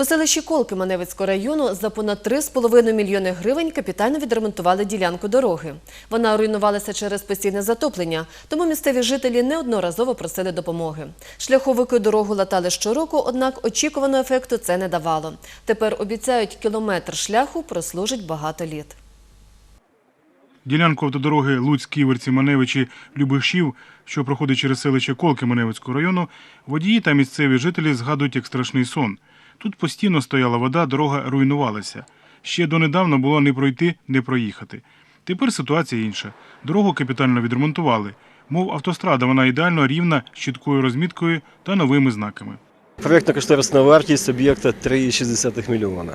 У селищі Колки Маневицького району за понад 3,5 мільйони гривень капітально відремонтували ділянку дороги. Вона руйнувалася через постійне затоплення, тому місцеві жителі неодноразово просили допомоги. Шляховики дорогу латали щороку, однак очікуваного ефекту це не давало. Тепер обіцяють, кілометр шляху прослужить багато літ. Ділянку автодороги Луцьк-Ківерці, Маневичі, Любишів, що проходить через селище Колки Маневицького району, водії та місцеві жителі згадують як страшний сон. Тут постійно стояла вода, дорога руйнувалася. Ще донедавна було не пройти, не проїхати. Тепер ситуація інша. Дорогу капітально відремонтували. Мов автострада, вона ідеально рівна, з чіткою розміткою та новими знаками. Проєктна кошторисна вартість об'єкта 3,6 мільйона.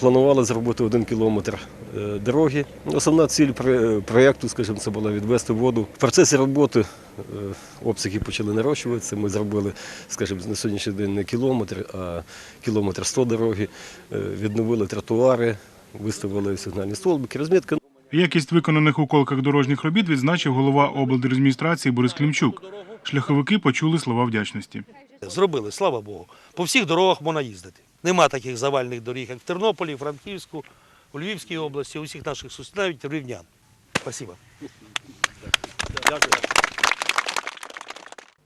Планували зробити один кілометр е, дороги. Основна ціль про- проєкту, скажімо, це була відвести воду. В процесі роботи е, обсяги почали нарощуватися. Ми зробили, скажімо, на сьогоднішній день не кілометр, а кілометр 100 дороги. Е, Відновили тротуари, виставили сигнальні столбики. Розмітка Якість виконаних у колках дорожніх робіт відзначив голова облдержадміністрації Борис Клімчук. Шляховики почули слова вдячності. Зробили, слава Богу. По всіх дорогах можна їздити. Нема таких завальних доріг, як в Тернополі, Франківську, у Львівській області, у всіх наших сусідів, навіть рівнян. Спасибо.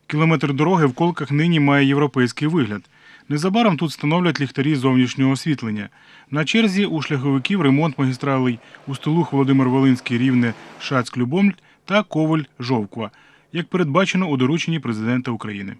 Кілометр дороги в колках нині має європейський вигляд. Незабаром тут встановлять ліхтарі зовнішнього освітлення. На черзі у шляховиків ремонт магістралей у столух Володимир Волинський Рівне Шацьк Любомль та Коваль Жовква, як передбачено у дорученні президента України.